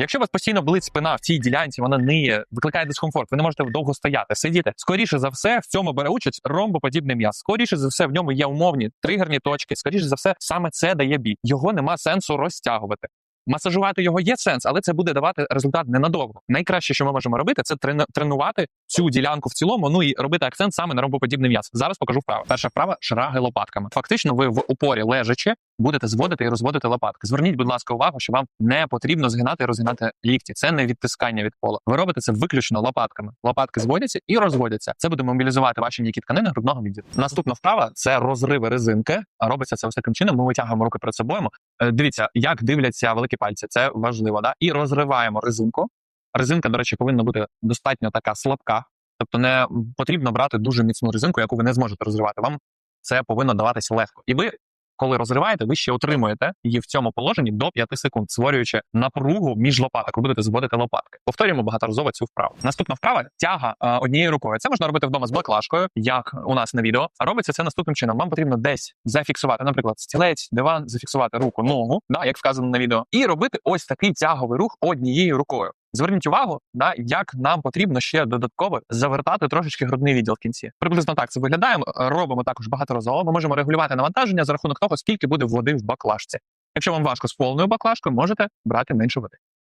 Якщо у вас постійно болить спина в цій ділянці, вона ниє, викликає дискомфорт, ви не можете довго стояти, сидіти. Скоріше за все, в цьому бере участь ромбоподібний м'яз. Скоріше за все, в ньому є умовні тригерні точки. Скоріше за все, саме це дає біль. Його нема сенсу розтягувати. Масажувати його є сенс, але це буде давати результат ненадовго. Найкраще, що ми можемо робити, це трен- тренувати цю ділянку в цілому. Ну і робити акцент саме на ромбоподібний м'яз. Зараз покажу вправо. Перша вправа шраги лопатками. Фактично, ви в упорі лежачи будете зводити і розводити лопатки. Зверніть, будь ласка, увагу, що вам не потрібно згинати і розгинати лікті. Це не відтискання від пола. Ви робите це виключно лопатками. Лопатки зводяться і розводяться. Це буде мобілізувати ваші м'які тканини грудного відділу. Наступна вправа це розриви резинки. Робиться це ось таким чином. Ми витягуємо руки перед собою. Е, Дивіться, як дивляться великі пальці. Це важливо. Да? І розриваємо резинку. Резинка, до речі, повинна бути достатньо така слабка. Тобто не потрібно брати дуже міцну резинку, яку ви не зможете розривати. Вам це повинно даватися легко. І ви, коли розриваєте, ви ще отримуєте її в цьому положенні до 5 секунд, створюючи напругу між лопаток. Ви будете зводити лопатки. Повторюємо багаторазово цю вправу. Наступна вправа тяга е, однією рукою. Це можна робити вдома з баклажкою, як у нас на відео. А робиться це наступним чином. Вам потрібно десь зафіксувати, наприклад, стілець, диван, зафіксувати руку, ногу, да, як вказано на відео, і робити ось такий тяговий рух однією рукою. Зверніть увагу, да, як нам потрібно ще додатково завертати трошечки грудний відділ в кінці. Приблизно так це виглядає. Робимо також багаторазово. Ми можемо регулювати навантаження за рахунок того, скільки буде води в баклажці. Якщо вам важко з повною баклажкою, можете брати менше води.